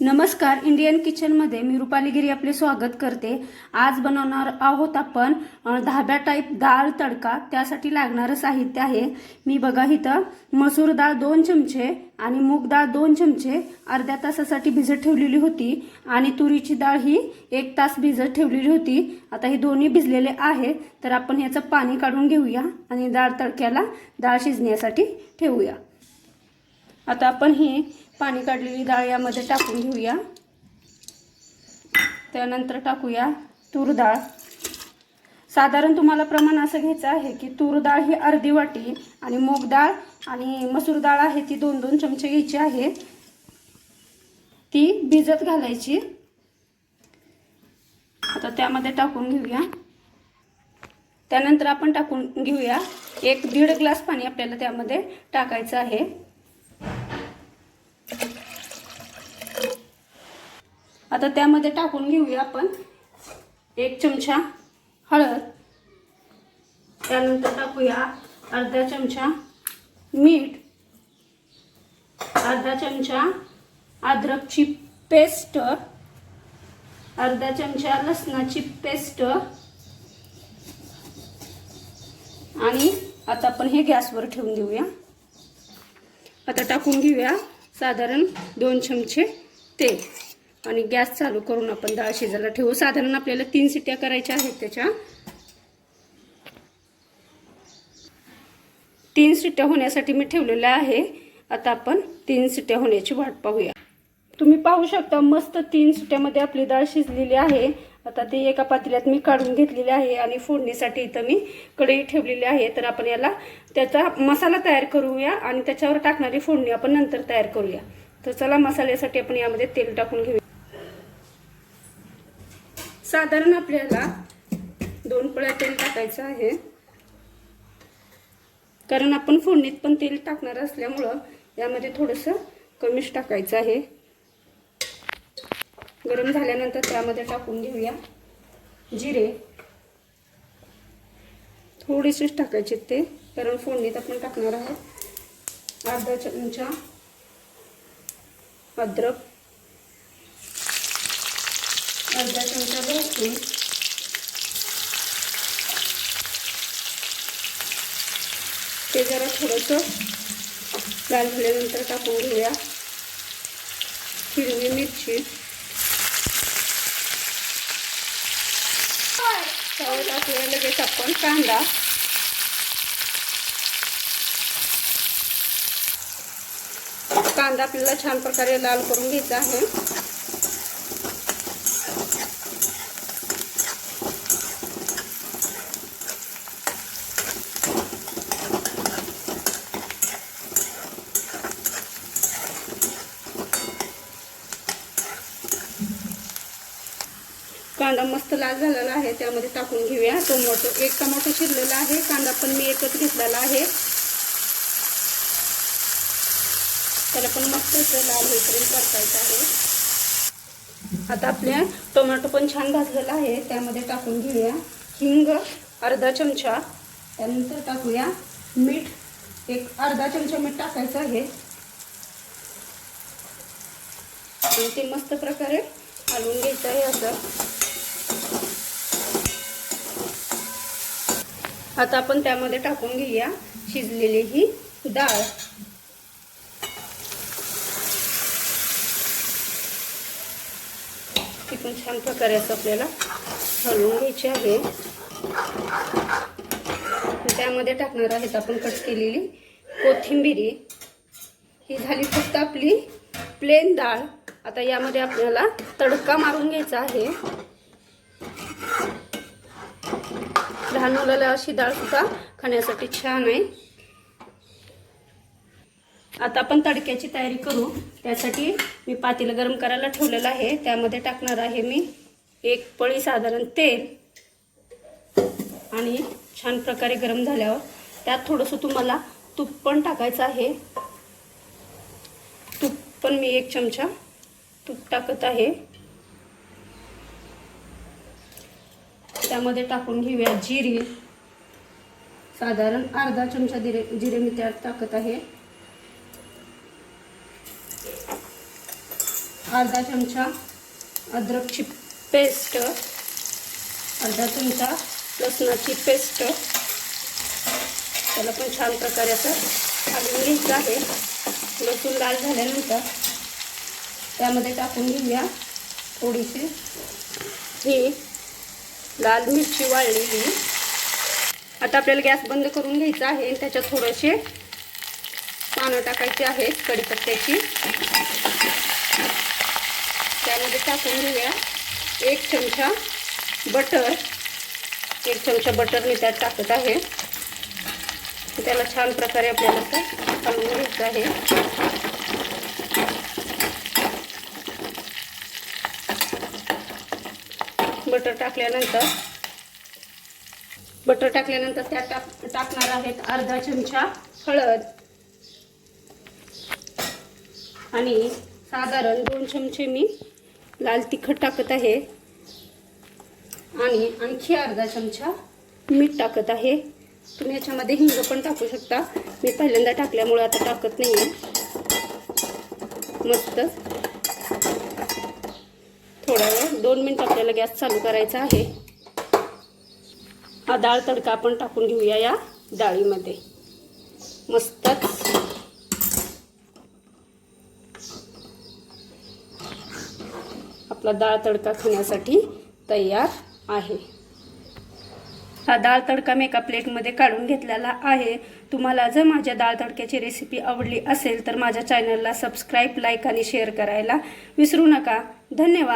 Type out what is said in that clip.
नमस्कार इंडियन किचनमध्ये मी रुपाली गिरी आपले स्वागत करते. आज बनवणार आहोत आपण धाब्या टाईप डाळ तडका. त्यासाठी लागणारं साहित्य आहे. मी बघा इथं मसूर डाळ दोन चमचे आणि मूग डाळ दोन चमचे. अर्ध्या तासासाठी भिजत ठेवलेली होती आणि तुरीची डाळ ही एक तास भिजत ठेवलेली होती. आता हे दोन्ही भिजलेले आहे. तर आपण ह्याचं पाणी काढून घेऊया आणि डाळ तडक्याला डाळ शिजण्यासाठी ठेवूया. आता आपण ही पाणी काढलेली डाळ यामध्ये टाकून घेऊया. त्यानंतर टाकूया तूर डाळ. साधारण तुम्हाला प्रमाण असं घ्यायचं आहे की तूर डाळ ही अर्धी वाटी आणि मूग डाळ आणि मसूर डाळ आहे ती दोन दोन चमचे घ्यायची आहे. ती भिजत घालायची. आता त्यामध्ये टाकून घेऊया. त्यानंतर आपण टाकून घेऊया. एक दीड ग्लास पाणी आपल्याला त्यामध्ये टाकायचं आहे. आता त्यामध्ये टाकून घेऊया आपण. एक चमचा हळद. त्यानंतर टाकूया अर्धा चमचा मीठ. अर्धा चमचा अद्रकची पेस्ट. अर्धा चमचा लसणाची पेस्ट. आणि आता आपण हे गॅसवर ठेवून देऊया. आता टाकून घेऊया साधारण दोन चमचे तेल. आणि गॅस चालू करून आपण डाळ शिजायला ठेवू. साधारण आपल्याला तीन सिट्या करायच्या आहेत त्याच्या. तीन सिट्या होण्यासाठी मी ठेवलेल्या आहे. आता आपण तीन सिट्या होण्याची वाट पाहूया. तुम्ही पाहू शकता मस्त तीन सिट्यामध्ये आपली डाळ शिजलेली आहे. आता ती एका पातेल्यात मी काढून घेतलेली आहे आणि फोडणीसाठी इथं मी कढई ठेवलेली आहे. तर आपण याला त्याचा मसाला तयार करूया आणि त्याच्यावर टाकणारी फोडणी आपण नंतर तयार करूया. तर चला मसाल्यासाठी आपण यामध्ये तेल टाकून घेऊया. साधारण आपल्याला दोन पळ्या तेल टाकायचं आहे. कारण आपण फोडणीत पण तेल टाकणार असल्यामुळं यामध्ये थोडंसं कमीच टाकायचं आहे. गरम झाल्यानंतर त्यामध्ये टाकून घेऊया जिरे. थोडेसेच टाकायचे ते कारण फोडणीत आपण टाकणार आहोत. अर्धा चमचा अद्रक. अर्धा चमचा लसूण ते जरा थोडंसं लाल झाल्यानंतर टाकून घेऊया. हिरवी मिरची. त्यावर टाकूया लगेच आपण कांदा. कांदा आपल्याला छान प्रकारे लाल करून घ्यायचा आहे. कांदा मस्त लाल झालेला आहे त्यामध्ये टाकून घेऊया. टोमॅटो एक टोमॅटो शिरलेला आहे कांदा पण मी एकच घेतलेला आहे. त्याला पण मस्त असं लाल होईपर्यंत परतायचं आहे. आता आपल्या टोमॅटो पण छान भाजलेला आहे त्यामध्ये टाकून घेऊया. हिंग अर्धा चमचा. त्यानंतर टाकूया मीठ. एक अर्धा चमचा मीठ टाकायचं आहे. आणि ते मस्त प्रकारे हलवून घ्यायचं आहे असं. आता आपण त्यामध्ये टाकून घेऊया शिजलेली ही डाळ. ती पण छान प्रकारे असं आपल्याला हलवून घ्यायची आहे. त्यामध्ये टाकणार आहेत आपण कट केलेली कोथिंबिरी. ही झाली फक्त आपली प्लेन डाळ. आता यामध्ये आपल्याला तडका मारून घ्यायचा आहे. लहान मुलाला अशी डाळ सुद्धा खाण्यासाठी छान आहे. आता आपण तडक्याची तयारी करू. त्यासाठी मी पातेलं गरम करायला ठेवलेलं आहे. त्यामध्ये टाकणार आहे मी एक पळी साधारण तेल आणि छान प्रकारे गरम झाल्यावर त्यात थोडंसं तुम्हाला तूप पण टाकायचं आहे. तूप पण मी एक चमचा तूप टाकत आहे. त्यामध्ये टाकून घेऊया जिरे. साधारण अर्धा चमचा जिरे जिरे मी त्यात टाकत आहे. अर्धा चमचा अद्रकची पेस्ट. अर्धा चमचा लसणाची पेस्ट. त्याला पण छान प्रकारे असं घालून घ्यायचं आहे. लसूण लाल झाल्यानंतर त्यामध्ये टाकून घेऊया थोडीशी ही लाल मिरची वाळलेली. आता आपल्याला गॅस बंद करून घ्यायचा आहे आणि त्याच्यात थोडेसे पानं टाकायचे आहेत कढीपत्त्याची. त्यामध्ये टाकून घेऊया. एक चमचा बटर. एक चमचा बटर मी त्यात टाकत आहे. त्याला छान प्रकारे आपल्याला असं हलवून घ्यायचं आहे. बटर टाकल्यानंतर बटर टाकल्यानंतर त्यात टाक टाकणार आहेत अर्धा चमचा हळद. आणि साधारण दोन चमचे मी लाल तिखट टाकत आहे. आणि आणखी अर्धा चमचा मीठ टाकत आहे. तुम्ही याच्यामध्ये हिंग पण टाकू शकता. मी पहिल्यांदा टाकल्यामुळे आता टाकत नाही आहे मस्त. थोडा वेळ. दोन मिनिट आपल्याला गॅस चालू करायचा आहे. हा डाळ तडका आपण टाकून घेऊया या डाळीमध्ये. मस्तच आपला डाळ तडका खाण्यासाठी तयार आहे. हा डाळ तडका मी एका प्लेटमध्ये काढून घेतलेला आहे. तुम्हाला जर माझ्या डाळ तडक्याची रेसिपी आवडली असेल तर माझ्या चॅनलला सबस्क्राईब लाईक आणि शेअर करायला विसरू नका. धन्यवाद.